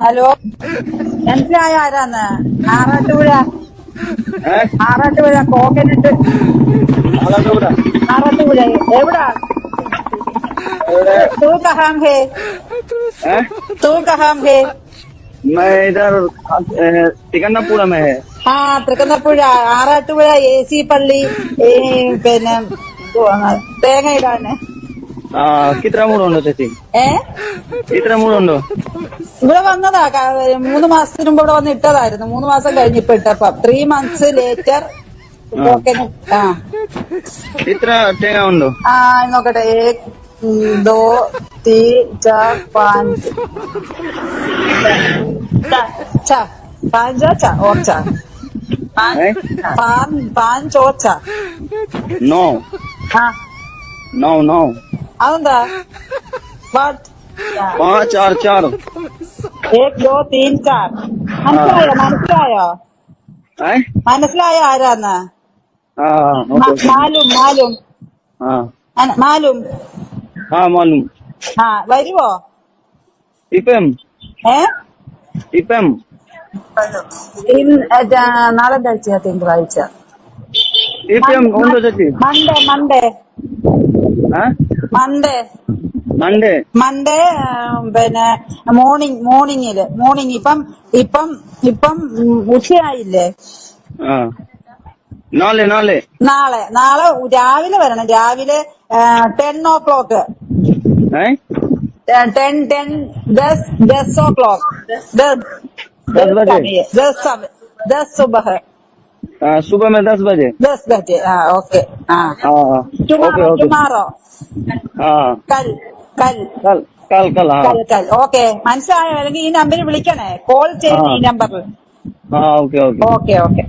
Hello മനസ്സിലായ ആരാന്ന് ആറാട്ടുപുഴ ഏ? ആറാട്ടുപുഴ കോക്കനട്ട് ആളാണ്ട് ഇവിടെ. ആറാട്ടുപുഴ എവിടാ ഇവിടെ, तू कहाँ है ഏ? तू कहाँ है मैं इधर ए, तिकन्नापुरा में है ആ തൃക്കുന്നപ്പുഴ ആറാട്ടുപുഴ എ സി പള്ളി ഈ പിന്നെ എന്തുവാണ്, തേങ്ങ ഇടാന് ആ കിത്ര മൂടുണ്ടോ ചേച്ചി ഏ ഇത്ര മൂടുണ്ടോ ഇവിടെ വന്നതാ മൂന്ന് മാസത്തിന് മുമ്പ് ഇവിടെ വന്ന് ഇട്ടതായിരുന്നു. മൂന്ന് മാസം കഴിഞ്ഞ് ഇപ്പൊ ഇട്ടപ്പം. ത്രീ മന്ത്സ് ലേറ്റർ ആ. ഇത്ര ആ നോക്കട്ടെ. ദോ തീ ചാ പാഞ്ച് ചാ പാഞ്ച ചാ ഓർ ചാ. പാഞ്ച് ഓ നോ. No no. അതെന്താ? വാട്ട്? പാഞ്ച് ചാർ एक दो तीन चार മനസ്സിലായോ മനസ്സിലായോ ഏ? മനസ്സിലായോ ആരാന്ന് ആ മ- ഓക്കെ മാലും മാലും ആ അന- മാലും ആ മാലും ആ വരുവോ ഇപ്പം ഏ ഇപ്പം ഇന്ന് ഏ, നാളെ ആഴ്ച തിങ്കളാഴ്ച ഇപ്പം ഉണ്ടോ ചേച്ചി മൺഡേ മൺഡേ ഏ? മൺഡേ മൺഡേ മൺഡേ ആ, പിന്നെ മോർണിംഗ് മോർണിംഗില് മോർണിംഗ് ഇപ്പം ഇപ്പം ഇപ്പം ഉം, ഉച്ചയായില്ലേ ആ നാളെ നാളെ നാളെ നാളെ രാവിലെ വരണം രാവിലെ ടെൻ ഓ ക്ലോക്ക് ഏ टेन टेन दस दस ओ क्लॉक दस दस बजे? दस समय दस सुबह आ, सुबह में दस बजे दस बजे हाँ ओके हाँ हाँ हाँ ओके टुमारो ओके टुमारो हाँ कल കൽ. കൽ കൽ കൽ ഓക്കെ. മനസ്സിലായോ? അല്ലെങ്കിൽ ഈ നമ്പറിൽ വിളിക്കണേ. കോൾ ചെയ്യണേ ഈ നമ്പറിൽ ഓക്കെ ഓക്കെ.